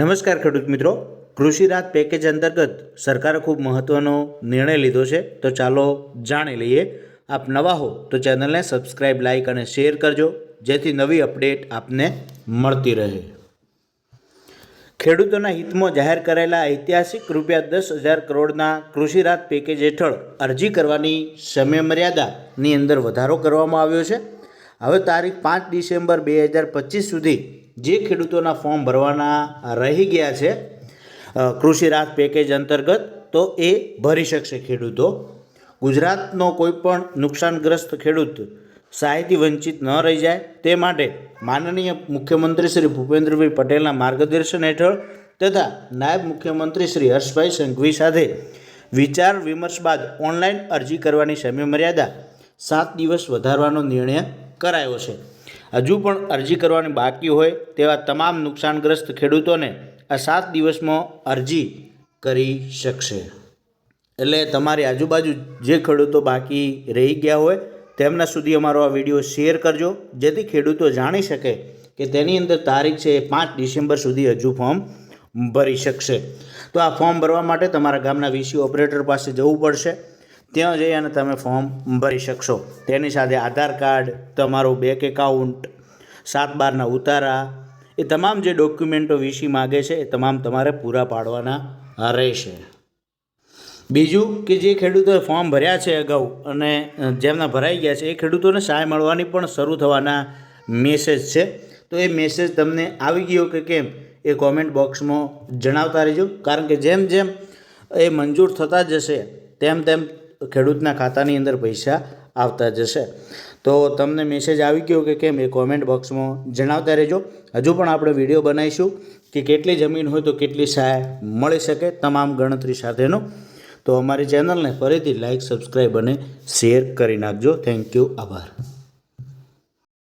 નમસ્કાર ખેડૂત મિત્રો. કૃષિ રાહત પેકેજ અંતર્ગત સરકારે ખૂબ મહત્ત્વનો નિર્ણય લીધો છે. તો ચાલો જાણી લઈએ. આપ નવા હો તો ચેનલને સબસ્ક્રાઈબ લાઇક અને શેર કરજો. જેથી નવી અપડેટ આપને મળતી રહે. ખેડૂતોના હિતમાં જાહેર કરાયેલા ઐતિહાસિક રૂપિયા દસ હજાર કરોડના કૃષિ રાહત પેકેજ હેઠળ અરજી કરવાની સમયમર્યાદાની અંદર વધારો કરવામાં આવ્યો છે. હવે તારીખ પાંચ ડિસેમ્બર બે હજાર પચીસ સુધી જે ખેડૂતોના ફોર્મ ભરવાના રહી ગયા છે કૃષિ રાહત પેકેજ અંતર્ગત, તો એ ભરી શકશે ખેડૂતો. ગુજરાતનો કોઈ પણ નુકસાનગ્રસ્ત ખેડૂત સહાયથી વંચિત ન રહી જાય. તે માટે માનનીય મુખ્યમંત્રી શ્રી ભૂપેન્દ્રભાઈ પટેલના માર્ગદર્શન હેઠળ તથા નાયબ મુખ્યમંત્રી શ્રી હર્ષભાઈ સંઘવી સાથે વિચાર વિમર્શ બાદ ઓનલાઈન અરજી કરવાની સમયમર્યાદા સાત દિવસ વધારવાનો નિર્ણય કરાયો છે. હજુ પણ અરજી કરવાની બાકી હોય તેવા તમામ નુકસાનગ્રસ્ત ખેડૂતોને આ સાત દિવસમાં અરજી કરી શકશે. એટલે તમારી આજુબાજુ જે ખેડૂતો બાકી રહી ગયા હોય તેમના સુધી અમારો આ વીડિયો શેર કરજો, જેથી ખેડૂતો જાણી શકે કે તેની અંદર તારીખ છે એ પાંચ ડિસેમ્બર સુધી હજુ ફોર્મ ભરી શકશે. તો આ ફોર્મ ભરવા માટે તમારા ગામના વીસી ઓપરેટર પાસે જવું પડશે. ત્યાં જઈ અને તમે ફોર્મ ભરી શકશો. તેની સાથે આધાર કાર્ડ તમારું બેંક એકાઉન્ટ સાત બારના ઉતારા, એ તમામ જે ડોક્યુમેન્ટો વીસી માગે છે, એ તમામ તમારે પૂરા પાડવાના રહેશે. બીજું કે જે ખેડૂતોએ ફોર્મ ભર્યા છે અગાઉ અને જેમના ભરાઈ ગયા છે, એ ખેડૂતોને સહાય મળવાની પણ શરૂ થવાના મેસેજ છે. તો એ મેસેજ તમને આવી ગયો કે કેમ? એ કોમેન્ટ બોક્સમાં જણાવતા રહેજો. કારણ કે જેમ જેમ એ મંજૂર થતા જશે, તેમ તેમ ખેડૂતના ખાતાની અંદર પૈસા આવતા જશે. તો તમને મેસેજ આવી ગયો કે કેમ એ કોમેન્ટ બોક્સમાં જણાવતા રહેજો. હજુ પણ આપણે વીડિયો બનાવીશું કે કેટલી જમીન હોય તો કેટલી સહાય મળી શકે તમામ ગણતરી સાથેનો. તો અમારી ચેનલને ફરીથી લાઇક સબસ્ક્રાઈબ અને શેર કરી નાખજો. થેન્ક યુ આભાર.